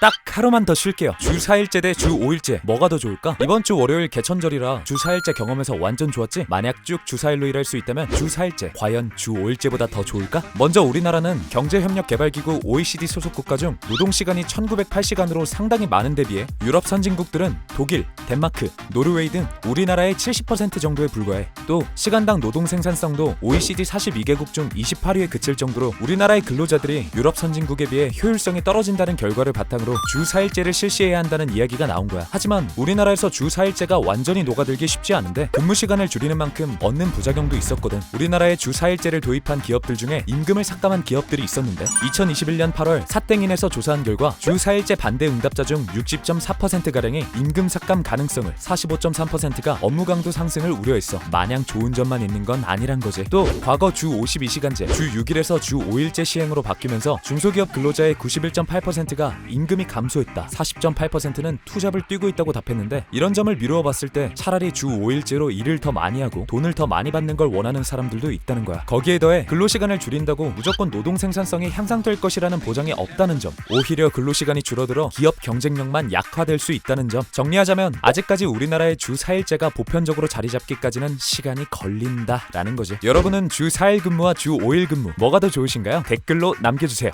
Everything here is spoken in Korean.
딱 하루만 더 쉴게요. 주 4일째 대 주 5일째 뭐가 더 좋을까? 이번 주 월요일 개천절이라 주 4일째 경험해서 완전 좋았지? 만약 쭉 주 4일로 일할 수 있다면 주 4일째 과연 주 5일째보다 더 좋을까? 먼저 우리나라는 경제협력개발기구 OECD 소속 국가 중 노동 시간이 1908시간으로 상당히 많은 데 비해 유럽 선진국들은 독일, 덴마크, 노르웨이 등 우리나라의 70% 정도에 불과해. 또 시간당 노동 생산성도 OECD 42개국 중 28위에 그칠 정도로 우리나라의 근로자들이 유럽 선진국에 비해 효율성이 떨어진다는 결과를 바탕으로 주 4일제를 실시해야 한다는 이야기가 나온 거야. 하지만 우리나라에서 주 4일제가 완전히 녹아들기 쉽지 않은데 근무 시간을 줄이는 만큼 얻는 부작용도 있었거든. 우리나라에 주 4일제를 도입한 기업들 중에 임금을 삭감한 기업들이 있었는데 2021년 8월 사땡인에서 조사한 결과 주 4일제 반대 응답자 중 60.4%가량이 임금 삭감 가능성을 45.3%가 업무 강도 상승을 우려했어. 마냥 좋은 점만 있는 건 아니란 거지. 또 과거 주 52시간제, 주 6일에서 주 5일제 시행으로 바뀌면서 중소기업 근로자의 91.8%가 임금 이 감소했다. 40.8%는 투잡을 뛰고 있다고 답했는데 이런 점을 미루어 봤을 때 차라리 주 5일제로 일을 더 많이 하고 돈을 더 많이 받는 걸 원하는 사람들도 있다는 거야. 거기에 더해 근로시간을 줄인다고 무조건 노동 생산성이 향상될 것이라는 보장이 없다는 점. 오히려 근로시간이 줄어들어 기업 경쟁력만 약화될 수 있다는 점. 정리하자면 아직까지 우리나라의 주 4일제가 보편적으로 자리 잡기까지는 시간이 걸린다라는 거지. 여러분은 주 4일 근무와 주 5일 근무 뭐가 더 좋으신가요? 댓글로 남겨주세요.